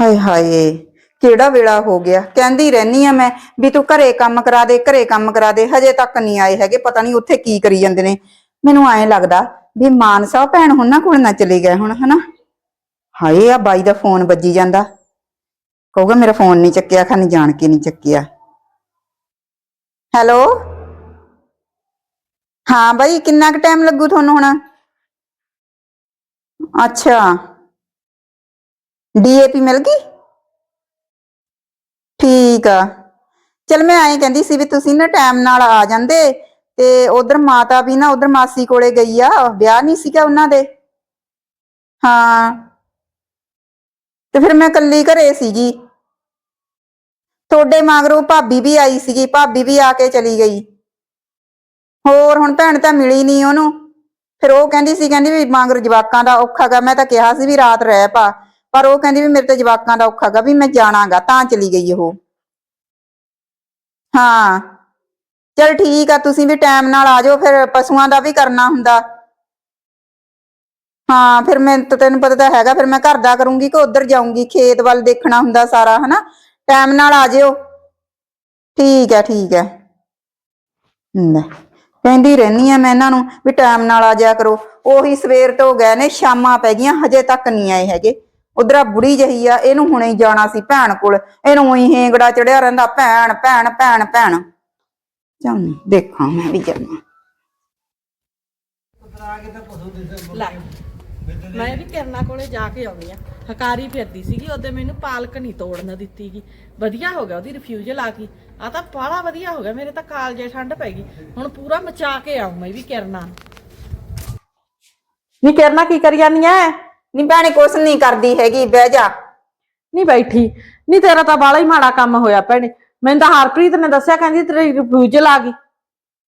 ਹਾਏ ਹਾਏ, ਕਿਹੜਾ ਵੇਲਾ ਹੋ ਗਿਆ? ਕਹਿੰਦੀ ਰਹਿਨੀ ਆ ਮੈਂ ਵੀ ਤੂੰ ਘਰੇ ਕੰਮ ਕਰਾ ਦੇ, ਘਰੇ ਕੰਮ ਕਰਾ ਦੇ, ਹਜੇ ਤੱਕ ਨਹੀਂ ਆਏ ਹੈਗੇ, ਪਤਾ ਨਹੀਂ ਉੱਥੇ ਕੀ ਕਰੀ ਜਾਂਦੇ ਨੇ। ਮੈਨੂੰ ਐਂ ਲੱਗਦਾ ਵੀ ਮਾਨਸਾ ਭੈਣ ਹੁਣਾਂ ਕੋਲ ਨਾ ਚਲੇ ਗਏ ਹੁਣ, ਹਨਾ? ਹਾਏ, ਆ ਬਾਈ ਦਾ ਫੋਨ ਵੱਜੀ ਜਾਂਦਾ। ਕਹੂਗਾ ਮੇਰਾ ਫੋਨ ਨਹੀਂ ਚੱਕਿਆ ਖਾਨੀ ਜਾਣ ਕੇ ਨਹੀਂ ਚੱਕਿਆ। ਹੈਲੋ? ਹਾਂ ਬਾਈ, ਕਿੰਨਾ ਕੁ ਟਾਈਮ ਲੱਗੂ ਤੁਹਾਨੂੰ ਹੁਣ? ਅੱਛਾ। ਡੀਏਪੀ ਮਿਲ ਗਈ? ਠੀਕ ਆ। ਚਲ ਮੈਂ ਐਂ ਕਹਿੰਦੀ ਸੀ ਵੀ ਤੁਸੀਂ ਨਾ ਟਾਈਮ ਨਾਲ ਆ ਜਾਂਦੇ ਤੇ ਉਧਰ ਮਾਤਾ ਵੀ ਨਾ ਉਧਰ ਮਾਸੀ ਕੋਲੇ ਗਈ ਆ, ਵਿਆਹ ਨਹੀਂ ਸੀਗਾ ਉਹਨਾਂ ਦੇ। ਹਾਂ। ਤੇ ਫਿਰ ਮੈਂ ਇਕੱਲੀ ਘਰੇ ਸੀਗੀ। ਤੁਹਾਡੇ ਮਗਰੋਂ ਭਾਬੀ ਵੀ ਆਈ ਸੀਗੀ, ਭਾਬੀ ਵੀ ਆ ਕੇ ਚਲੀ ਗਈ। ਹੋਰ ਹੁਣ ਭੈਣ ਤਾਂ ਮਿਲੀ ਨਹੀਂ ਉਹਨੂੰ। ਫਿਰ ਉਹ ਕਹਿੰਦੀ ਸੀ, ਕਹਿੰਦੀ ਵੀ ਮਗਰ ਜਵਾਕਾਂ ਦਾ ਔਖਾ ਗਾ, ਮੈਂ ਤਾਂ ਕਿਹਾ ਸੀ ਵੀ ਰਾਤ ਰਹਿ ਪਾ। ਪਰ ਉਹ ਕਹਿੰਦੀ ਵੀ ਮੇਰੇ ਤੇ ਜਵਾਕਾਂ ਦਾ ਔਖਾ ਗਾ ਵੀ ਮੈਂ ਜਾਣਾਗਾ, ਤਾਂ ਚਲੀ ਗਈ ਉਹ। ਹਾਂ। ਚਲ ਠੀਕ ਆ, ਤੁਸੀਂ ਵੀ ਟਾਈਮ ਨਾਲ ਆ ਜਾਓ, ਫਿਰ ਪਸ਼ੂਆਂ ਦਾ ਵੀ ਕਰਨਾ ਹੁੰਦਾ। ਹਾਂ, ਫਿਰ ਮੈਂ ਤੈਨੂੰ ਪਤਾ ਤਾਂ ਹੈਗਾ, ਫਿਰ ਮੈਂ ਘਰ ਦਾ ਕਰੂੰਗੀ ਕਿ ਉਧਰ ਜਾਊਂਗੀ, ਖੇਤ ਵੱਲ ਦੇਖਣਾ ਹੁੰਦਾ ਸਾਰਾ, ਹਨਾ? ਟਾਈਮ ਨਾਲ ਆ ਜਿਓ। ਠੀਕ ਹੈ ਠੀਕ ਹੈ ਕਹਿੰਦੀ ਰਹਿਨੀ ਆ ਮੈਂ ਇਹਨਾਂ ਨੂੰ ਵੀ ਟਾਈਮ ਨਾਲ ਆ ਜਾਇਆ ਕਰੋ। ਉਹੀ ਸਵੇਰ ਤੋਂ ਗਏ ਨੇ, ਸ਼ਾਮਾਂ ਪੈ ਗਈਆਂ, ਹਜੇ ਤੱਕ ਨਹੀਂ ਆਏ ਹੈਗੇ। ਉਧਰ ਬੁੜੀ ਜਹੀ ਆ ਇਹਨੂੰ ਹੁਣੇ ਹੀ ਜਾਣਾ ਸੀ ਭੈਣ ਕੋਲ। ਇਹਨੂੰ ਉਹੀ ਹੇਂਗੜਾ ਚੜਿਆ ਰਹਿੰਦਾ ਭੈਣ ਭੈਣ ਭੈਣ ਭੈਣ। ਚੱਲ ਦੇਖਾਂ ਮੈਂ ਵੀ ਜਾਣਾ। ਲੈ ਮੈਂ ਵੀ ਕਿਰਨਾ ਕੋਲੇ ਜਾ ਕੇ ਆਉਣੀ ਆ। ਹਕਾਰੀ ਫਿਰਦੀ ਸੀਗੀ ਉਹਦੇ ਮੈਨੂੰ ਪਾਲਕ ਨਹੀਂ ਤੋੜਨ ਦਿੱਤੀਗੀ ਵਧੀਆ ਹੋ ਗਿਆ ਉਹਦੀ ਰਿਫਿਊਜ਼ਲ ਆ ਗਈ ਆ ਤਾਂ ਬਾਹਲਾ ਵਧੀਆ ਹੋ ਗਿਆ ਮੇਰੇ ਤਾਂ ਕਾਲਜੇ ਠੰਡ ਪੈ ਗਈ। ਹੁਣ ਪੂਰਾ ਮਚਾ ਕੇ ਆਉਂ ਮੈਂ ਵੀ ਕਿਰਨਾ ਨੀ। ਕਿਰਨਾ ਕੀ ਕਰੀ ਜਾਨੀ ਐ? ਨਹੀਂ ਭੈਣੇ ਕੁਛ ਨਹੀਂ ਕਰਦੀ ਹੈਗੀ ਬਹਿ ਜਾ। ਨਹੀਂ ਬੈਠੀ। ਨਹੀਂ ਤੇਰਾ ਤਾਂ ਬਾਲਾ ਹੀ ਮਾੜਾ ਕੰਮ ਹੋਇਆ ਭੈਣੇ। ਮੈਨੂੰ ਤਾਂ ਹਰਪ੍ਰੀਤ ਨੇ ਦੱਸਿਆ ਕਹਿੰਦੀ ਤੇਰੀ ਰਿਫਿਊਜ਼ਲ ਆ ਗਈ।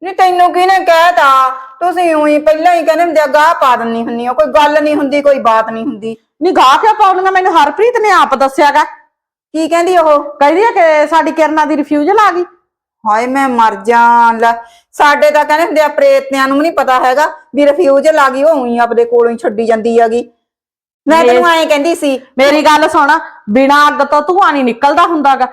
ਨਹੀਂ ਤੈਨੂੰ ਕਿਹਨੇ ਕਹਿਤਾ? ਤੁਸੀਂ ਉਹੀ ਪਹਿਲਾਂ ਹੀ ਕਹਿੰਦੇ ਹੁੰਦੇ ਆ ਗਾਹ ਪਾ ਦਿੰਨੀ ਹੁੰਨੀ ਆ। ਕੋਈ ਗੱਲ ਨਹੀਂ ਹੁੰਦੀ ਕੋਈ ਬਾਤ ਨਹੀਂ ਹੁੰਦੀ। ਨਹੀਂ ਗਾ ਕਿਉਂ ਪਾਉਣੀਆਂ ਮੈਨੂੰ ਹਰਪ੍ਰੀਤ ਨੇ ਆਪ ਦੱਸਿਆਗਾ। ਕੀ ਕਹਿੰਦੀ ਉਹ? ਕਹਿੰਦੀ ਆ ਕਿ ਸਾਡੀ ਕਿਰਨਾ ਦੀ ਰਿਫਿਊਜ਼ਲ ਆ ਗਈ। ਹਾਏ ਮੈਂ ਮਰ ਜਾਂ ਲੈ। ਸਾਡੇ ਤਾਂ ਕਹਿੰਦੇ ਹੁੰਦੇ ਆ ਪ੍ਰੇਤਿਆਂ ਨੂੰ ਨਹੀਂ ਪਤਾ ਹੈਗਾ ਵੀ ਰਿਫਿਊਜ਼ਲ ਆ ਗਈ ਉਹ ਉਹੀ ਆਪਦੇ ਕੋਲੋਂ ਹੀ ਛੱਡੀ ਜਾਂਦੀ ਹੈਗੀ। ਮੈਂ ਤੈਨੂੰ ਐਂ ਕਹਿੰਦੀ ਸੀ ਮੇਰੀ ਗੱਲ ਸੁਣ ਬਿਨਾ ਅੱਗ ਤੋਂ ਧੂਆਂ ਨਹੀਂ ਨਿਕਲਦਾ ਹੁੰਦਾਗਾ।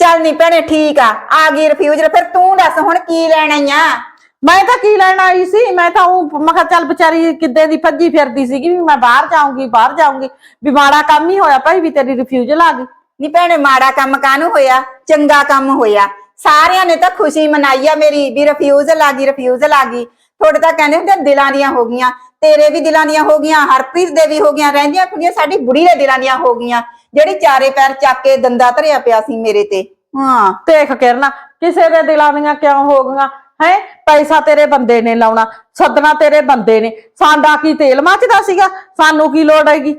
ਚੱਲ ਨਹੀਂ ਭੈਣੇ ਠੀਕ ਆ ਆ ਗਈ ਰਿਫਿਊਜ਼ਲ ਫਿਰ ਤੂੰ ਦੱਸ ਹੁਣ ਕੀ ਲੈਣਾ ਆ? ਮੈਂ ਤਾਂ ਕੀ ਲੈਣ ਆਈ ਸੀ? ਮੈਂ ਤਾਂ ਉਹ ਮੈਂ ਕਿਹਾ ਚੱਲ ਵਿਚਾਰੀ ਕਿੱਦੇ ਦੀ ਭੱਜੀ ਫਿਰਦੀ ਸੀਗੀ ਵੀ ਮੈਂ ਬਾਹਰ ਜਾਊਂਗੀ ਬਾਹਰ ਜਾਊਂਗੀ। ਵੀ ਮਾੜਾ ਕੰਮ ਹੀ ਹੋਇਆ ਭਾਈ ਵੀ ਤੇਰੀ ਰਿਫਿਊਜ਼ਲ ਆ ਗਈ। ਨੀ ਭੈਣੇ ਮਾੜਾ ਕੰਮ ਕਾਹਨੂੰ ਹੋਇਆ? ਚੰਗਾ ਕੰਮ ਹੋਇਆ। ਸਾਰਿਆਂ ਨੇ ਤਾਂ ਖੁਸ਼ੀ ਮਨਾਈ ਆ ਮੇਰੀ ਵੀ ਰਿਫਿਊਜ਼ਲ ਆ ਗਈ ਰਿਫਿਊਜ਼ਲ ਆ ਗਈ। ਤੁਹਾਡੇ ਤਾਂ ਕਹਿੰਦੇ ਹੁੰਦੇ ਆ, ਦਿਲਾਂ ਦੀਆਂ ਹੋ ਗਈਆਂ ਤੇਰੇ ਵੀ ਦਿਲਾਂ ਦੀਆਂ ਹੋ ਗਈਆਂ ਹਰਪ੍ਰੀਤ ਦੇ ਵੀ ਹੋ ਗਈਆਂ ਰਹਿੰਦੀਆਂ ਕੁੜੀਆਂ ਸਾਡੀ ਬੁੜੀ ਦੇ ਦਿਲਾਂ ਦੀਆਂ ਹੋ ਗਈਆਂ ਜਿਹੜੀ ਚਾਰੇ ਪੈਰ ਚੱਕ ਕੇ ਦੰਦਾ ਧਰਿਆ ਪਿਆ ਸੀ ਮੇਰੇ ਤੇ। ਹਾਂ। ਦੇਖ ਕਿਰਨਾ ਕਿਸੇ ਦੇ ਦਿਲਾਂ ਦੀਆਂ ਕਿਉਂ ਹੋ ਗਈਆਂ? ਹੈ? ਪੈਸਾ ਤੇਰੇ ਬੰਦੇ ਨੇ ਲਾਉਣਾ ਸੱਦਣਾ ਤੇਰੇ ਬੰਦੇ ਨੇ। ਸਾਡਾ ਕੀ ਤੇਲ ਮੱਚਦਾ ਸੀਗਾ? ਸਾਨੂੰ ਕੀ ਲੋੜ ਹੈਗੀ?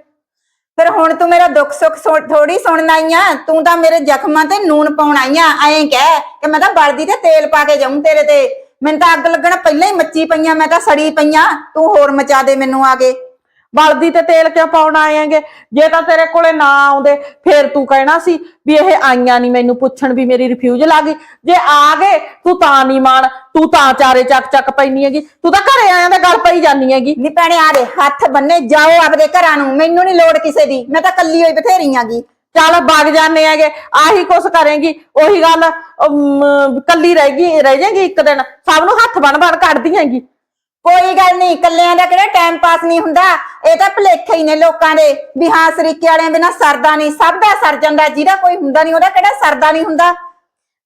ਫਿਰ ਹੁਣ ਤੂੰ ਮੇਰਾ ਦੁੱਖ ਸੁੱਖ ਥੋੜੀ ਸੁਣਨ ਆਈ ਆ। ਤੂੰ ਤਾਂ ਮੇਰੇ ਜ਼ਖਮਾਂ ਤੇ ਨੂਨ ਪਾਉਣ ਆਈ ਆ। ਐਂ ਕਹਿ ਕਿ ਮੈਂ ਤਾਂ ਬਲਦੀ ਤੇ ਤੇਲ ਪਾ ਕੇ ਜਾਊਂ ਤੇਰੇ ਤੇ। ਮੈਨੂੰ ਤਾਂ ਅੱਗ ਲੱਗਣਾ ਪਹਿਲਾਂ ਹੀ ਮੱਚੀ ਪਈਆਂ ਮੈਂ ਤਾਂ ਸੜੀ ਪਈਆਂ। ਤੂੰ ਹੋਰ ਮਚਾ ਦੇ ਮੈਨੂੰ ਆ ਕੇ। ਬਲਦੀ ਤੇ ਤੇਲ ਕਿਉਂ ਪਾਉਣ ਆਏਗੇ ਜੇ ਤਾਂ ਤੇਰੇ ਕੋਲੇ ਨਾ ਆਉਂਦੇ ਫੇਰ ਤੂੰ ਕਹਿਣਾ ਸੀ ਵੀ ਇਹ ਆਈਆਂ ਨਹੀਂ ਮੈਨੂੰ ਪੁੱਛਣ ਵੀ ਮੇਰੀ ਰਿਫਿਊਜ਼ਲ ਆ ਗਈ। ਜੇ ਆ ਗਏ ਤੂੰ ਤਾਂ ਨਹੀਂ ਮਾਣ ਤੂੰ ਤਾਂ ਚਾਰੇ ਚੱਕ ਚੱਕ ਪੈਣੀ ਹੈਗੀ। ਤੂੰ ਤਾਂ ਘਰੇ ਆਇਆਂ ਦੇ ਗੱਲ ਪਈ ਜਾਨੀ ਹੈਗੀ। ਨੀ ਭੈਣੇ ਆ ਦੇ ਹੱਥ ਬੰਨੇ ਜਾਓ ਆਪਦੇ ਘਰਾਂ ਨੂੰ। ਮੈਨੂੰ ਨਹੀਂ ਲੋੜ ਕਿਸੇ ਦੀ। ਮੈਂ ਤਾਂ ਕੱਲੀ ਹੋਈ ਬਥੇਰੀ ਆਂਗੀ ਚੱਲ ਵਗ ਜਾਣੇ ਹੈਗੇ ਆਹੀ ਕੁਛ ਕਰੇਗੀ ਉਹੀ ਗੱਲ ਅਮ, ਕੱਲੀ ਰਹਿ ਗਈ ਰਹਿ ਜਾਏਗੀ ਇੱਕ ਦਿਨ ਸਭ ਨੂੰ ਹੱਥ ਬਣ ਬਣ ਕੱਢਦੀ ਹੈਗੀ। ਕੋਈ ਗੱਲ ਨਹੀਂ ਕੱਲਿਆਂ ਦਾ ਕਿਹੜਾ ਟਾਈਮ ਪਾਸ ਨਹੀਂ ਹੁੰਦਾ। ਇਹ ਤਾਂ ਭੁਲੇਖੇ ਹੀ ਨੇ ਲੋਕਾਂ ਦੇ ਵੀ ਹਾਂ ਸਰੀਕੇ ਵਾਲਿਆਂ ਬਿਨਾ ਸਰਦਾ ਨਹੀਂ ਸਭ ਦਾ ਸਰ ਜਾਂਦਾ ਜਿਹਦਾ ਕੋਈ ਹੁੰਦਾ ਨਹੀਂ ਉਹਦਾ ਕਿਹੜਾ ਸਰਦਾ ਨਹੀਂ ਹੁੰਦਾ?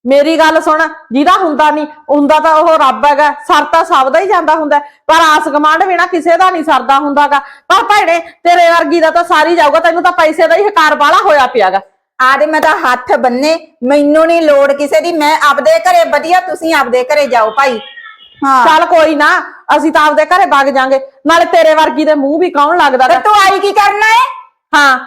ਮੇਰੀ ਗੱਲ ਸੁਣ ਜਿਹਦਾ ਹੁੰਦਾ ਨਹੀਂ ਹੁੰਦਾ ਤਾਂ ਉਹ ਰੱਬ ਹੈਗਾ ਸਰ ਤਾਂ ਸਭ ਦਾ ਹੀ ਜਾਂਦਾ ਹੁੰਦਾ ਪਰ ਆਸ ਗਮਾਂਡ ਬਿਨਾ ਕਿਸੇ ਦਾ ਨਹੀਂ ਸਰਦਾ ਹੁੰਦਾਗਾ। ਪਰ ਭੈਣੇ ਤੇਰੇ ਵਰਗੀ ਦਾ ਤਾਂ ਸਾਰੀ ਜਾਊਗਾ ਤੈਨੂੰ ਤਾਂ ਪੈਸੇ ਦਾ ਹੀ ਹਕਾਰ ਵਾਲਾ ਹੋਇਆ ਪਿਆਗਾ। ਆਦੇ ਮੈਂ ਤਾਂ ਹੱਥ ਬੰਨੇ ਮੈਨੂੰ ਨਹੀਂ ਲੋੜ ਕਿਸੇ ਦੀ ਮੈਂ ਆਪਦੇ ਘਰੇ ਵਧੀਆ ਤੁਸੀਂ ਆਪਦੇ ਘਰੇ ਜਾਓ ਭਾਈ। ਹਾਂ। ਚੱਲ ਕੋਈ ਨਾ ਅਸੀਂ ਤਾਂ ਆਪਦੇ ਘਰੇ ਵਗ ਜਾਾਂਗੇ ਨਾਲੇ ਤੇਰੇ ਵਰਗੀ ਦੇ ਮੂੰਹ ਵੀ ਕੌਣ ਲੱਗਦਾ? ਤੂੰ ਆਈ ਕੀ ਕਰਨਾ ਹੈ ਹਾਂ।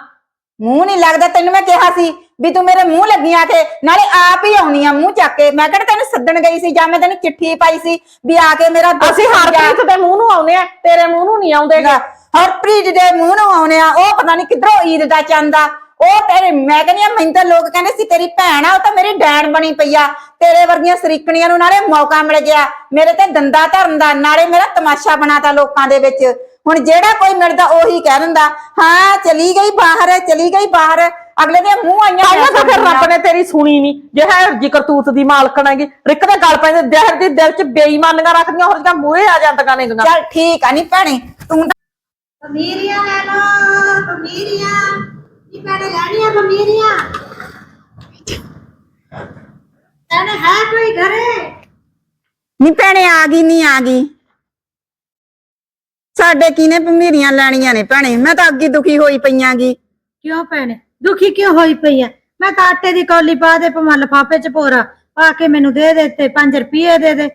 ਮੂੰਹ ਨਹੀਂ ਲੱਗਦਾ ਤੈਨੂੰ ਮੈਂ ਕਿਹਾ ਸੀ ਵੀ ਤੂੰ ਮੇਰੇ ਮੂੰਹ ਲੱਗੀਆਂ ਕੇ ਨਾਲੇ ਆਪ ਹੀ ਆਉਣੀ ਆ ਮੂੰਹ ਚੱਕ ਕੇ। ਮੈਂ ਕਿਹੜਾ ਤੈਨੂੰ ਸੱਦਣ ਗਈ ਸੀ ਜਾਂ ਮੈਂ ਤੈਨੂੰ ਚਿੱਠੀ ਪਾਈ ਸੀ ਵੀ ਆ ਕੇ ਮੇਰਾ ਦੁੱਖ ਅਸੀਂ। ਹਰਪ੍ਰੀਤ ਦੇ ਮੂੰਹ ਨੂੰ ਆਉਨੇ ਆ ਤੇਰੇ ਮੂੰਹ ਨੂੰ ਨਹੀਂ ਆਉਂਦੇਗਾ ਹਰਪ੍ਰੀਤ ਦੇ ਮੂੰਹ ਨੂੰ ਆਉਣੇ ਆ ਉਹ ਪਤਾ ਨਹੀਂ ਕਿੱਧਰੋਂ ਈਦ ਦਾ ਚੰਦਾ ਉਹ ਤੇਰੇ ਮੈਂ ਕਹਿੰਦੀ ਆ ਮੈਨੂੰ ਤਾਂ ਲੋਕ ਕਹਿੰਦੇ ਸੀ ਤੇਰੀ ਭੈਣ ਆ ਉਹ ਤਾਂ ਮੇਰੀ ਡੈਣ ਬਣੀ ਪਈ ਆ। ਤੇਰੇ ਵਰਗੀਆਂ ਸਰੀਕਣੀਆਂ ਨੂੰ ਨਾਲੇ ਮੌਕਾ ਮਿਲ ਗਿਆ। ਮੇਰੇ ਤੇ ਦੰਦਾ ਧਰਨ ਦਾ ਨਾਲੇ ਮੇਰਾ ਤਮਾਸ਼ਾ ਬਣਾਤਾ ਲੋਕਾਂ ਦੇ ਵਿੱਚ। ਹੁਣ ਜਿਹੜਾ ਕੋਈ ਮਿਲਦਾ ਉਹੀ ਕਹਿ ਦਿੰਦਾ ਹਾਂ ਚਲੀ ਗਈ ਬਾਹਰ ਚਲੀ ਗਈ ਬਾਹਰ। ਅਗਲੇ ਦੇ ਮੂੰਹ ਆਈਆਂ ਆਇਆ ਤਾਂ ਫਿਰ। ਰੱਬ ਨੇ ਤੇਰੀ ਸੁਣੀ ਨਹੀਂ ਜੇ ਹੈ ਜੀ ਕਰਤੂਤ ਦੀ ਮਾਲਕਣ ਹੈਗੀ ਰਿਕ ਦੇ ਗੱਲ ਪੈਂਦੇ ਜ਼ਹਿਰ ਦੀ ਦਿਲ 'ਚ ਬੇਈਮਾਨੀਆਂ ਰੱਖਦੀਆਂ ਹੋਰ ਜਾਂ ਮੂਹਰੇ ਆ ਜਾਂਦੀਆਂ ਨੇ ਚੱਲ ਠੀਕ ਆ ਨਹੀਂ ਭੈਣੇ ਤੂੰ ਤਾਂ ਪਮੀਰੀਆਂ ਲੈ ਲੋ ਪਮੀਰੀਆਂ ਇਹ ਪੈਣੇ ਲੈਣੀਆਂ ਪਮੀਰੀਆਂ ਤੈਨੂੰ ਹੈ ਕੋਈ ਘਰੇ? ਨੀ ਭੈਣੇ ਆ ਗਈ ਨਹੀਂ ਆ ਗਈ। ਸਾਡੇ ਕਿਨੇ ਭਮੀਰੀਆਂ ਲੈਣੀਆਂ ਨੇ ਭੈਣੇ? ਮੈਂ ਤਾਂ ਅੱਗੀ ਦੁਖੀ ਹੋਈ ਪਈਆਂਗੀ ਕਿਉਂ ਭੈਣੇ? ਦੁਖੀ ਕਿਉਂ ਹੋਈ ਪਈ ਆ? ਮੈਂ ਤਾਂ ਆਟੇ ਦੀ ਕੌਲੀ ਪਾ ਦੇ ਪਮਾ ਲਫਾਫੇ ਚ ਪੋਰਾ ਪਾ ਕੇ ਮੈਨੂੰ ਦੇ ਦੇ ਤੇ 5 ਰੁਪਏ ਦੇ ਦੇ।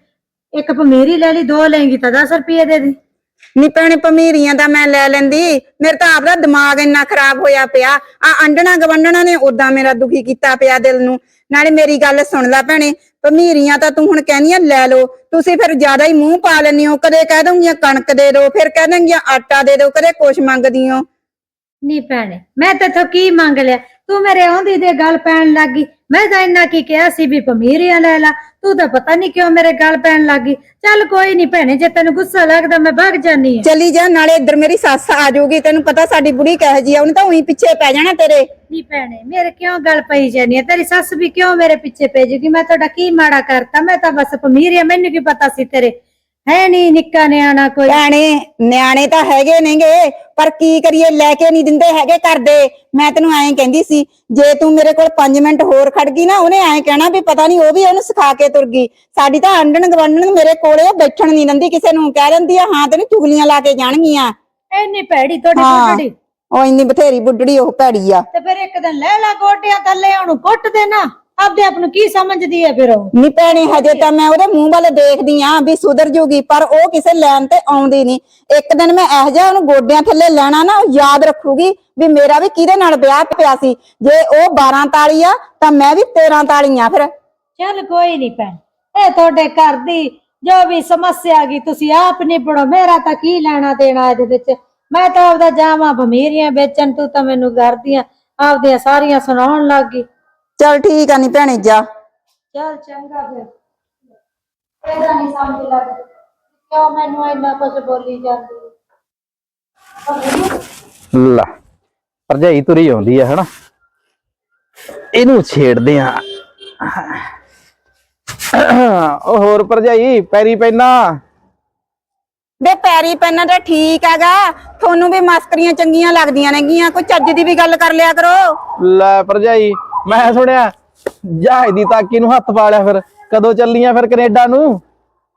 ਇੱਕ ਪਮੀਰੀ ਲੈ ਲਈ, ਦੋ ਲਏਗੀ ਤਾਂ 10 ਰੁਪਏ ਦੇ ਦੇ। ਨੀ ਭੈਣੇ ਭਮੀਰੀਆਂ ਦਾ ਮੈਂ ਲੈ ਲੈਂਦੀ। ਮੇਰੇ ਤਾਂ ਆਪਦਾ ਦਿਮਾਗ ਇੰਨਾ ਖਰਾਬ ਹੋਇਆ ਪਿਆ। ਆ ਅੰਡਣਾ ਗਵੰਡਣਾ ਨੇ ਉਦਾਂ ਮੇਰਾ ਦੁਖੀ ਕੀਤਾ ਪਿਆ ਦਿਲ ਨੂੰ। ਨਾਲੇ ਮੇਰੀ ਗੱਲ ਸੁਣ ਲੈ ਭੈਣੇ ਭਮੀਰੀਆਂ ਤਾਂ ਤੂੰ ਹੁਣ ਕਹਿੰਦੀਆਂ, ਲੈ ਲਓ। ਤੁਸੀਂ ਫਿਰ ਜ਼ਿਆਦਾ ਹੀ ਮੂੰਹ ਪਾ ਲੈਂਦੀ ਹੋ। ਕਦੇ ਕਹਿ ਦਊਂਗੀਆਂ ਕਣਕ ਦੇ ਦਿਓ, ਫਿਰ ਕਹਿ ਦਊਂਗੀਆਂ ਆਟਾ ਦੇ ਦਿਓ, ਕਦੇ ਕੁਛ ਮੰਗਦੀ ਹੋ। ਨੀ ਭੈਣੇ ਮੈਂ ਤੇਥੋਂ ਕੀ ਮੰਗ ਲਿਆ? ਤੂੰ ਮੇਰੇ ਆਉਂਦੀ ਦੇ ਗੱਲ ਪੈਣ ਲੱਗੀ ਮੈਂ ਤਾਂ ਇੰਨਾ ਕੀ ਕਿਹਾ ਸੀ ਵੀ ਪਮੀਰੀਆਂ ਲੈ ਲਾ। ਤੂੰ ਤਾਂ ਪਤਾ ਨਹੀਂ ਕਿਉਂ ਮੇਰੇ ਗੱਲ ਪੈਣ ਲੱਗੀ ਚੱਲ ਕੋਈ ਨਹੀਂ ਭੈਣੇ ਜੇ ਤੈਨੂੰ ਗੁੱਸਾ ਲੱਗਦਾ ਮੈਂ ਭੱਗ ਜਾਨੀ ਆ ਚਲੀ ਜਾ ਨਾਲੇ ਇੱਧਰ ਮੇਰੀ ਸੱਸ ਆ ਜਾਊਗੀ। ਤੈਨੂੰ ਪਤਾ ਸਾਡੀ ਬੁੜੀ ਕਹੇ ਜੀ ਆ ਉਹਨੇ ਤਾਂ ਉਹੀ ਪਿੱਛੇ ਪੈ ਜਾਣਾ ਤੇਰੇ। ਨੀ ਭੈਣੇ ਮੇਰੇ ਕਿਉਂ ਗੱਲ ਪਈ ਜਾਨੀ ਆ ਤੇਰੀ ਸੱਸ ਵੀ ਕਿਉਂ ਮੇਰੇ ਪਿੱਛੇ ਪੈ ਜੂਗੀ? ਮੈਂ ਤੁਹਾਡਾ ਕੀ ਮਾੜਾ ਕਰਤਾ? ਮੈਂ ਤਾਂ ਬਸ ਪਮੀਰੀਆ ਮੈਨੂੰ ਕੀ ਪਤਾ ਸੀ ਤੇਰੇ? ਹੈ ਨਹੀਂ ਨਿੱਕਾ ਨਿਆਣਾ ਕੋਈ? ਭੈਣੇ ਨਿਆਣੇ ਤਾਂ ਹੈਗੇ ਨੇਗੇ ਪਰ ਕੀ ਕਰੀਏ ਲੈ ਕੇ ਨਹੀਂ ਦਿੰਦੇ ਹੈਗੇ ਕਰਦੇ ਮੈਂ ਤੈਨੂੰ ਐਂ ਕਹਿੰਦੀ ਸੀ ਜੇ ਤੂੰ ਮੇਰੇ ਕੋਲ 5 ਮਿੰਟ ਹੋਰ ਖੜ ਗਈ ਨਾ ਉਹਨੇ ਐਂ ਕਹਿਣਾ ਵੀ ਪਤਾ ਨਹੀਂ ਉਹ ਵੀ ਉਹਨੂੰ ਸਿਖਾ ਕੇ ਤੁਰ ਗਈ। ਸਾਡੀ ਤਾਂ ਆਂਡਣ ਗਵੰਡਣ ਮੇਰੇ ਕੋਲੇ ਆ, ਬੈਠਣ ਨਹੀਂ ਦਿੰਦੀ ਕਿਸੇ ਨੂੰ ਕਹਿ ਦਿੰਦੀ ਆ ਹਾਂ ਤੈਨੂੰ ਚੁਗਲੀਆਂ ਲਾ ਕੇ ਜਾਣਗੀਆਂ। ਐਨੀ ਭੈੜੀ ਤੁਹਾਡੀ ਹਾਂ ਬੁੱਢੜੀ। ਉਹ ਇੰਨੀ ਬਥੇਰੀ ਬੁੱਢੜੀ ਉਹ ਭੈੜੀ ਆ। ਤੇ ਫਿਰ ਇੱਕ ਦਿਨ ਲੈ ਲਾ ਗੋਟਿਆਂ ਥੱਲੇ ਉਹਨੂੰ ਕੁੱਟ ਦੇਣਾ। ਆਪਦੇ ਆਪ ਨੂੰ ਕੀ ਸਮਝਦੀ ਹੈ ਫਿਰ ਉਹ? ਨੀ ਭੈਣੇ ਹਜੇ ਤਾਂ ਮੈਂ ਉਹਦੇ ਮੂੰਹ ਵੱਲ ਦੇਖਦੀ ਆ ਵੀ ਸੁਧਰ ਜੂਗੀ ਪਰ ਉਹ ਕਿਸੇ ਲੈਣ ਤੇ ਆਉਂਦੀ ਨਹੀਂ ਇੱਕ ਦਿਨ ਮੈਂ ਇਹ ਜਿਹਾ ਉਹਨੂੰ ਗੋਡਿਆਂ ਥੱਲੇ ਲੈਣਾ ਨਾ ਉਹ ਯਾਦ ਰੱਖੂਗੀ ਵੀ ਮੇਰਾ ਵੀ ਕਿਹਦੇ ਨਾਲ ਵਿਆਹ ਪਿਆ ਸੀ। ਜੇ ਉਹ 12 ਤਾਲੀ ਆ ਤਾਂ ਮੈਂ ਵੀ 13 ਤਾਲੀ ਆ ਫਿਰ। ਚੱਲ ਕੋਈ ਨਹੀਂ ਭੈਣ ਇਹ ਤੁਹਾਡੇ ਘਰ ਦੀ ਜੋ ਵੀ ਸਮੱਸਿਆ ਆ ਗਈ ਤੁਸੀਂ ਆਪ ਨਿਬੜੋ। ਮੇਰਾ ਤਾਂ ਕੀ ਲੈਣਾ ਦੇਣਾ ਇਹਦੇ ਵਿੱਚ? ਮੈਂ ਤਾਂ ਆਪਦਾ ਜਾਵਾਂ ਭਮੀਰੀਆਂ ਵੇਚਣ ਤੂੰ ਤਾਂ ਮੈਨੂੰ ਘਰ ਦੀਆਂ ਆਪਦੀਆਂ ਸਾਰੀਆਂ ਸੁਣਾਉਣ ਲੱਗ ਗਈ। ਚਲ ਠੀਕ ਆ ਨੀ ਭੈਣੇ ਜਾ। ਚੱਲ ਚੰਗਾ ਫਿਰ। ਇਹਦਾ ਨਹੀਂ ਸਮਝ ਲੱਗਦੀ। ਕਿਉਂ ਮੈਨੂੰ ਇੰਨਾ ਕੁਝ ਬੋਲੀ ਜਾਂਦੀ ਲੈ ਭਰਜਾਈ ਤੁਰੀ ਆਉਂਦੀ ਆ ਹਨਾ? ਇਹਨੂੰ ਛੇੜਦੇ ਆ। ਉਹ ਹੋਰ ਭਰਜਾਈ ਪੈਰੀ ਪੈਨਾ ਬੇ ਪੈਰੀ ਪੈਣਾ ਤਾਂ ਠੀਕ ਹੈਗਾ। ਤੁਹਾਨੂੰ ਵੀ ਮਸਕਰੀਆਂ ਚੰਗੀਆਂ ਲੱਗਦੀਆਂ ਨੇਗੀਆਂ। ਕੋਈ ਚੱਜ ਦੀ ਵੀ ਗੱਲ ਕਰ ਲਿਆ ਕਰੋ। ਲੈ ਭਰਜਾਈ ਮੈਂ ਸੁਣਿਆ ਜਹਾਜ਼ ਦੀ ਤਾਕੀ ਨੂੰ ਹੱਥ ਪਾ ਲਿਆ ਫਿਰ ਕਦੋਂ ਚੱਲੀਆਂ ਫਿਰ ਕੈਨੇਡਾ ਨੂੰ?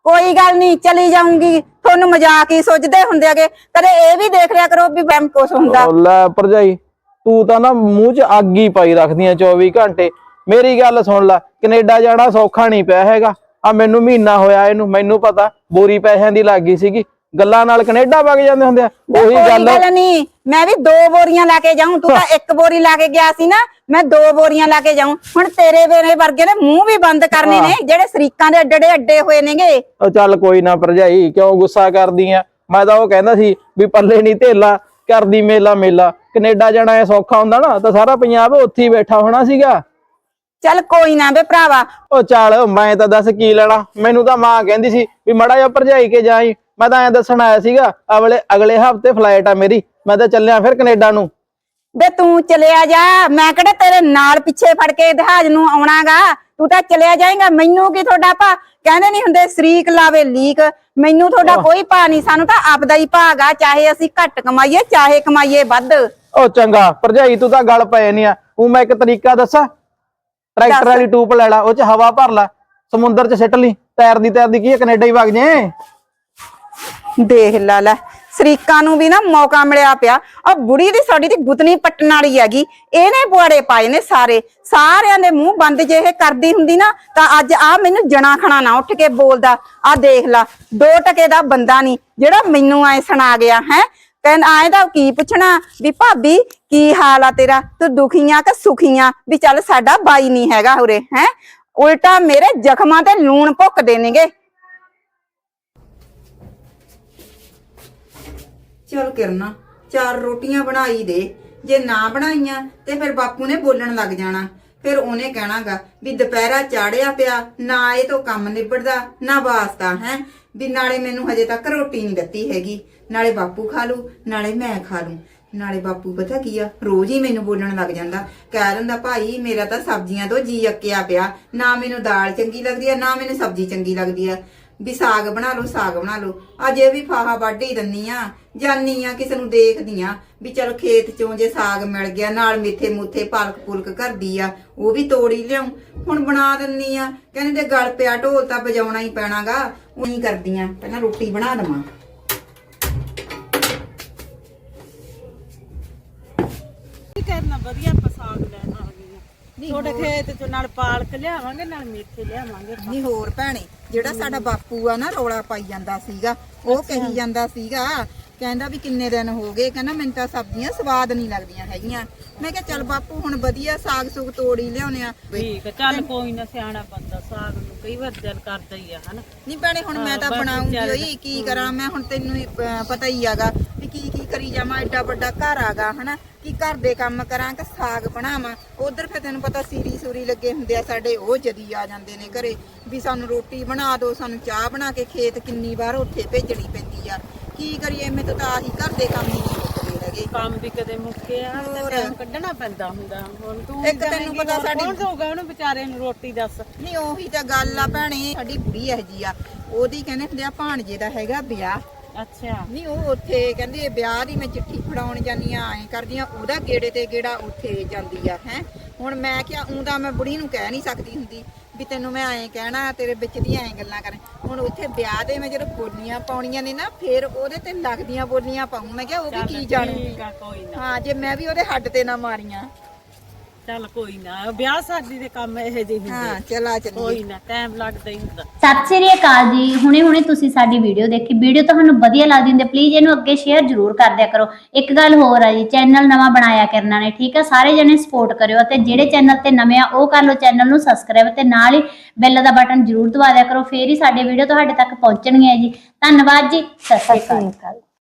ਕੋਈ ਗੱਲ ਨਹੀਂ ਚਲੀ ਜਾਊਂਗੀ। ਤੁਹਾਨੂੰ ਮਜ਼ਾਕ ਹੀ ਸੋਚਦੇ ਹੁੰਦੇ ਆਗੇ ਕਦੇ ਇਹ ਵੀ ਦੇਖ ਲਿਆ ਕਰੋ ਵੀ ਬੈਮ ਕੁਛ ਹੁੰਦਾ। ਉਹ ਲੈ ਭਰਜਾਈ ਤੂੰ ਤਾਂ ਨਾ ਮੂੰਹ 'ਚ ਅੱਗ ਹੀ ਪਾਈ ਰੱਖਦੀਆਂ 24 ਘੰਟੇ। ਮੇਰੀ ਗੱਲ ਸੁਣ ਲੈ ਕੈਨੇਡਾ ਜਾਣਾ ਸੌਖਾ ਨਹੀਂ ਪਿਆ ਹੈਗਾ। ਆ ਮੈਨੂੰ ਮਹੀਨਾ ਹੋਇਆ ਇਹਨੂੰ ਮੈਨੂੰ ਪਤਾ ਬੋਰੀ ਪੈਸਿਆਂ ਦੀ ਲੱਗ ਗਈ ਸੀਗੀ। ਗੱਲਾਂ ਨਾਲ ਕੈਨੇਡਾ ਵਗ ਜਾਂਦੇ ਹੁੰਦੇ ਆ। ਉਹੀ ਗੱਲ ਨਹੀਂ। ਮੈਂ ਵੀ ਦੋ ਬੋਰੀਆਂ ਲਾ ਕੇ ਜਾਊਂ। ਤੂੰ ਤਾਂ ਇੱਕ ਬੋਰੀ ਲਾ ਕੇ ਗਿਆ ਸੀ ਨਾ ਮੈਂ ਦੋ ਬੋਰੀਆਂ ਲਾ ਕੇ ਜਾਊਂ। ਹੁਣ ਤੇਰੇ ਵੇਰੇ ਵਰਗੇ ਨੇ ਮੂੰਹ ਵੀ ਬੰਦ ਕਰਨੇ ਨੇ ਜਿਹੜੇ ਸਰੀਕਾਂ ਦੇ ਅੱਡੇ ਅੱਡੇ ਹੋਏ ਨੇਗੇ। ਉਹ ਚੱਲ ਕੋਈ ਨਾ ਭਰਜਾਈ ਕਿਉਂ ਗੁੱਸਾ ਕਰਦੀ ਆ? ਮੈਂ ਤਾਂ ਉਹ ਕਹਿੰਦਾ ਸੀ ਵੀ ਪੱਲੇ ਨਹੀਂ ਧੇਲਾ ਕਰਦੀ ਮੇਲਾ ਮੇਲਾ। ਕੈਨੇਡਾ ਜਾਣਾ ਇਹ ਸੌਖਾ ਹੁੰਦਾ ਨਾ ਤਾਂ ਸਾਰਾ ਪੰਜਾਬ ਉੱਥੇ ਹੀ ਬੈਠਾ ਹੋਣਾ ਸੀਗਾ। ਚੱਲ ਕੋਈ ਨਾ ਬੇ ਭਰਾਵਾ। ਉਹ ਚੱਲ ਮੈਂ ਤਾਂ ਦੱਸ ਕੀ ਲੈਣਾ? ਮੈਨੂੰ ਤਾਂ ਮਾਂ ਕਹਿੰਦੀ ਸੀ ਵੀ ਮੜਾ ਜਾ ਭਰਜਾਈ ਕੇ ਜਾਈ। ਮੈਂ ਤਾਂ ਐਂ ਦੱਸਣ ਆਇਆ ਸੀਗਾ ਅਗਲੇ ਅਗਲੇ ਹਫ਼ਤੇ ਫਲਾਈਟ ਆ ਮੇਰੀ ਮੈਂ ਤਾਂ ਚੱਲਿਆ ਫਿਰ ਕੈਨੇਡਾ ਨੂੰ। ਬੇ ਤੂੰ ਚਲਿਆ ਜਾ ਮੈਂ ਕਿਹੜਾ ਤੇਰੇ ਨਾਲ ਪਿੱਛੇ ਫੜ ਕੇ ਜਹਾਜ਼ ਨੂੰ ਆਉਣਾਗਾ? ਤੂੰ ਤਾਂ ਚਲਿਆ ਜਾਏਗਾ ਮੈਨੂੰ ਕੀ ਤੁਹਾਡਾ ਭਾ? ਕਹਿੰਦੇ ਨਹੀਂ ਹੁੰਦੇ ਸਰੀਕ ਲਾਵੇ ਲੀਕ ਮੈਨੂੰ ਤੁਹਾਡਾ ਕੋਈ ਭਾ ਨਹੀਂ ਸਾਨੂੰ ਤਾਂ ਆਪਦਾ ਹੀ ਭਾਗਾ ਚਾਹੇ ਅਸੀਂ ਘੱਟ ਕਮਾਈਏ ਚਾਹੇ ਕਮਾਈਏ ਵੱਧ। ਉਹ ਚੰਗਾ ਭਰਜਾਈ ਤੂੰ ਤਾਂ ਗੱਲ ਪਏ ਨਹੀਂ ਆ। ਉਹ ਮੈਂ ਇੱਕ ਤਰੀਕਾ ਦੱਸਾਂ ਟਰੈਕਟਰ ਵਾਲੀ ਟੂਪ ਲੈ ਲਾ ਉਹ ਚ ਹਵਾ ਭਰ ਲਾ ਸਮੁੰਦਰ ਚ ਸਿੱਟ ਲਈ ਤੈਰਦੀ ਤੈਰਦੀ ਕੀ ਆ, ਕੈਨੇਡਾ ਹੀ ਵਗ ਜੇ। ਦੇਖ ਲਾ ਲੈ। ਸਰੀਕਾਂ ਨੂੰ ਵੀ ਨਾ ਮੌਕਾ ਮਿਲਿਆ ਪਿਆ। ਆ ਬੁੜੀ ਦੀ ਸਾਡੀ ਦੀ ਗੁੱਤਨੀ ਪੱਟਣ ਵਾਲੀ ਹੈਗੀ। ਇਹਨੇ ਬੁਆੜੇ ਪਾਏ ਨੇ ਸਾਰੇ। ਸਾਰਿਆਂ ਦੇ ਮੂੰਹ ਬੰਦ ਜੇ ਇਹ ਕਰਦੀ ਹੁੰਦੀ ਨਾ, ਤਾਂ ਅੱਜ ਆ ਮੈਨੂੰ ਜਣਾ ਖਣਾ ਨਾ ਉੱਠ ਕੇ ਬੋਲਦਾ। ਆ ਦੇਖ ਲਾ, ਦੋ ਟਕੇ ਦਾ ਬੰਦਾ ਨਹੀਂ ਜਿਹੜਾ ਮੈਨੂੰ ਐ ਸੁਣਾ ਗਿਆ, ਹੈ? ਕਹਿੰਦਾ ਆਏ ਦਾ ਕੀ ਪੁੱਛਣਾ? ਵੀ ਭਾਬੀ, ਕੀ ਹਾਲ ਆ ਤੇਰਾ? ਤੂੰ ਦੁਖੀਆਂ ਕਿ ਸੁਖੀਆਂ? ਵੀ ਚੱਲ ਸਾਡਾ ਬਾਈ ਨਹੀਂ ਹੈਗਾ ਉਰੇ, ਹੈ? ਉਲਟਾ ਮੇਰੇ ਜ਼ਖਮਾਂ ਤੇ ਲੂਣ ਭੁੱਕ ਦੇਣਗੇ ਚਲ ਕਿਰਨਾ, ਚਾਰ ਰੋਟੀਆਂ ਬਣਾਈ ਦੇ। ਜੇ ਨਾ ਬਣਾਈਆਂ, ਤੇ ਫਿਰ ਬਾਪੂ ਨੇ ਬੋਲਣ ਲੱਗ ਜਾਣਾ। ਫਿਰ ਉਹਨੇ ਕਹਿਣਾਗਾ ਵੀ ਦੁਪਹਿਰਾ ਚਾੜਿਆ ਪਿਆ, ਨਾ ਇਹ ਤੋਂ ਕੰਮ ਨਿਬੜਦਾ, ਨਾ ਵਾਸਤਾ ਹੈ। ਵੀ ਨਾਲੇ ਮੈਨੂੰ ਹਜੇ ਤੱਕ ਰੋਟੀ ਨਹੀਂ ਦਿੱਤੀ ਹੈਗੀ। ਨਾਲੇ ਬਾਪੂ ਖਾ ਲੂ, ਨਾਲੇ ਮੈਂ ਖਾ ਲੂ। ਨਾਲੇ ਬਾਪੂ ਪਤਾ ਕੀ ਆ, ਰੋਜ਼ ਹੀ ਮੈਨੂੰ ਬੋਲਣ ਲੱਗ ਜਾਂਦਾ। ਕਹਿ ਦਿੰਦਾ, ਭਾਈ, ਮੇਰਾ ਤਾਂ ਸਬਜ਼ੀਆਂ ਤੋਂ ਜੀ ਅੱਕਿਆ ਪਿਆ। ਨਾ ਮੈਨੂੰ ਦਾਲ ਚੰਗੀ ਲੱਗਦੀ ਆ, ਨਾ ਮੈਨੂੰ ਸਬਜ਼ੀ ਚੰਗੀ ਲੱਗਦੀ ਆ। ਵੀ ਸਾਗ ਬਣਾ ਲਓ, ਸਾਗ ਬਣਾ ਲਓ। ਅਜੇ ਵੀ ਫਾਹਾ ਵੱਢ ਹੀ ਦਿੰਨੀ ਆ ਜਾਨੀ ਆ, ਕਿਸੇ ਨੂੰ ਦੇਖਦੀ ਆ ਵੀ ਚਲ ਖੇਤ ਚੋਂ ਜੇ ਸਾਗ ਮਿਲ ਗਿਆ, ਨਾਲ ਮੇਥੇ ਮੂਥੇ ਪਾਲਕ ਪੁਲਕ ਕਰਦੀ ਆ, ਉਹ ਵੀ ਤੋੜੀ ਲਿਆਉਂ। ਹੁਣ ਬਣਾ ਦਿੰਨੀ ਆ, ਕਹਿੰਦੇ ਤੇ ਗਲ ਪਿਆ, ਢੋਲ ਤਾਂ ਵਜਾਉਣਾ ਹੀ ਪੈਣਾਗਾ, ਉਹ ਨਹੀਂ ਕਰਦੀਆਂ, ਪਹਿਲਾਂ ਰੋਟੀ ਬਣਾ ਦਵਾਂ। ਕੀ ਕਰਨਾ, ਵਧੀਆ ਆਪਾਂ ਸਾਗ ਲੈਣ। ਤੁਹਾਡੇ ਖੇਤ ਚ ਨਾਲ ਪਾਲਕ ਲਿਆਵਾਂਗੇ ਨਾਲ ਮੇਥੇ ਲਿਆਵਾਂਗੇ ਨਹੀਂ ਹੋਰ ਭੈਣੇ ਜਿਹੜਾ ਸਾਡਾ ਬਾਪੂ ਆ ਨਾ ਰੌਲਾ ਪਾਈ ਜਾਂਦਾ ਸੀਗਾ ਉਹ ਕਹੀ ਜਾਂਦਾ ਸੀਗਾ ਕਹਿੰਦਾ ਵੀ ਕਿੰਨੇ ਦਿਨ ਹੋ ਗਏ ਕਹਿੰਦਾ ਮੈਨੂੰ ਤਾਂ ਸਬਜ਼ੀਆਂ ਸਵਾਦ ਨਹੀਂ ਲੱਗਦੀਆਂ ਹੈਗੀਆਂ। ਮੈਂ ਕਿਹਾ ਚੱਲ ਬਾਪੂ ਹੁਣ ਵਧੀਆ ਸਾਗ ਸੁਗ ਤੋੜੀ ਲਿਆਉਨੇ ਆ। ਠੀਕ ਹੈ ਚੱਲ ਕੋਈ ਨਾ ਸਿਆਣਾ ਬੰਦਾ ਸਾਗ ਨੂੰ ਕਈ ਵਾਰ ਦਿਲ ਕਰਦਾ ਹੀ ਆ ਹਨਾ। ਨਹੀਂ ਭੈਣੇ ਹੁਣ ਮੈਂ ਤਾਂ ਬਣਾਉਂਗੀ ਹੋਈ ਕੀ ਕਰਾਂ ਮੈਂ ਹੁਣ ਤੈਨੂੰ ਪਤਾ ਹੀ ਆਗਾ। ਵੀ ਕੀ ਕੀ ਕਰੀ ਜਾਵਾਂ ਐਡਾ ਵੱਡਾ ਘਰ ਆਗਾ ਹਨਾ? ਕੀ ਘਰ ਦੇ ਕੰਮ ਕਰਾਂ ਕਿ ਸਾਗ ਬਣਾਵਾਂ? ਉਧਰ ਫਿਰ ਤੈਨੂੰ ਪਤਾ ਸੀਰੀ ਸੂਰੀ ਲੱਗੇ ਹੁੰਦੇ ਆ ਸਾਡੇ ਉਹ ਜਦੀ ਆ ਜਾਂਦੇ ਨੇ ਘਰੇ ਵੀ ਸਾਨੂੰ ਰੋਟੀ ਬਣਾ ਦਿਓ ਸਾਨੂੰ ਚਾਹ ਬਣਾ ਕੇ ਖੇਤ ਕਿੰਨੀ ਵਾਰ ਉੱਥੇ ਭੇਜਣੀ ਪੈਂਦੀ ਆ। ਕੀ ਕਰੀਏ ਮੈਂ ਤਾਂ ਆਹੀ ਘਰ ਦੇ ਕੰਮ ਹੀ ਨਹੀਂ ਮੁੱਕਦੇ ਹੈਗੇ। ਕੰਮ ਵੀ ਕਦੇ ਤੇ ਹੋਰ। ਟਾਈਮ ਕੱਢਣਾ ਪੈਂਦਾ ਹੁੰਦਾ। ਹੁਣ ਤੂੰ ਇੱਕ ਤੈਨੂੰ ਪਤਾ ਸਾਡੀ- ਕੌਣ ਦਊਗਾ ਉਹਨੂੰ ਵਿਚਾਰੇ ਨੂੰ ਰੋਟੀ ਦੱਸ? ਨਹੀਂ ਉਹੀ ਤਾਂ ਗੱਲ ਆ ਭੈਣੇ ਸਾਡੀ ਬੁੜੀ ਇਹੋ ਜੀ ਆ। ਉਹਦੀ ਕਹਿੰਦੇ ਹੁੰਦੇ ਆ ਭਾਣਜੇ ਦਾ ਹੈਗਾ ਵਿਆਹ। ਅੱਛਾ। ਨਹੀਂ ਉਹ ਉੱਥੇ ਕਹਿੰਦੇ ਵਿਆਹ ਦੀ ਮੈਂ ਚਿੱਠੀ ਫੜਾਉਣ ਜਾਨੀ ਆ ਐ ਕਰਦੀ ਆ ਉਹਦਾ ਗੇੜੇ ਤੇ ਗੇੜਾ ਉੱਥੇ ਜਾਂਦੀ ਆ ਹੈ। ਹੁਣ ਮੈਂ ਕਿਹਾ ਊਂ ਮੈਂ ਬੁੜੀ ਨੂੰ ਕਹਿ ਨਹੀਂ ਸਕਦੀ ਹੁੰਦੀ ਵੀ ਤੈਨੂੰ ਮੈਂ ਐਂ ਕਹਿਣਾ ਤੇਰੇ ਵਿੱਚ ਦੀ ਐਂ ਗੱਲਾਂ ਕਰ ਹੁਣ ਉੱਥੇ ਵਿਆਹ ਦੇ ਮੈਂ ਜਦੋਂ ਬੋਲੀਆਂ ਪਾਉਣੀਆਂ ਨੇ ਨਾ ਫਿਰ ਉਹਦੇ ਤੇ ਲੱਗਦੀਆਂ ਬੋਲੀਆਂ ਪਾਉਂ। ਮੈਂ ਕਿਹਾ ਉਹ ਵੀ ਕੀ ਜਾਣੂ? ਹਾਂ ਜੇ ਮੈਂ ਵੀ ਉਹਦੇ ਹੱਡ ਤੇ ਨਾ ਮਾਰੀਆਂ। ਚੱਲ ਕੋਈ ਨਾ ਵਿਆਹ ਸ਼ਾਦੀ ਦੇ ਕੰਮ ਇਹੋ ਜਿਹੇ ਹੁੰਦੇ ਹਾਂ ਚਲਾ ਚੱਲੀਏ। ਕੋਈ ਨਾ ਟਾਈਮ ਲੱਗਦਾ ਹੀ ਹੁੰਦਾ। ਸਤਿ ਸ੍ਰੀ ਅਕਾਲ ਜੀ। ਹੁਣੇ ਹੁਣੇ ਤੁਸੀਂ ਸਾਡੀ ਵੀਡੀਓ ਦੇਖੀ। ਵੀਡੀਓ ਤੁਹਾਨੂੰ ਵਧੀਆ ਲੱਗਦੀ ਹੁੰਦੀ ਪਲੀਜ਼ ਇਹਨੂੰ ਅੱਗੇ ਸ਼ੇਅਰ ਜ਼ਰੂਰ ਕਰ ਦਿਆ ਕਰੋ। ਇੱਕ ਗੱਲ ਹੋਰ ਆ ਜੀ ਚੈਨਲ ਨਵਾਂ ਬਣਾਇਆ ਕਰਨਾ ਨੇ ਠੀਕ ਆ? ਸਾਰੇ ਜਣੇ ਸਪੋਰਟ ਕਰਿਓ ਅਤੇ ਜਿਹੜੇ ਚੈਨਲ ਤੇ ਨਵੇਂ ਆ ਉਹ ਕਰ ਲਓ ਚੈਨਲ ਨੂੰ ਸਬਸਕ੍ਰਾਈਬ ਤੇ ਨਾਲ ਹੀ ਬੈਲ ਦਾ ਬਟਨ ਜ਼ਰੂਰ ਦਬਾ ਦਿਆ ਕਰੋ। ਫੇਰ ਹੀ ਸਾਡੇ ਵੀਡੀਓ ਤੁਹਾਡੇ ਤੱਕ ਪਹੁੰਚਣਗੀਆਂ ਜੀ। ਧੰਨਵਾਦ ਜੀ। ਸਤਿ ਸ੍ਰੀ ਅਕਾਲ।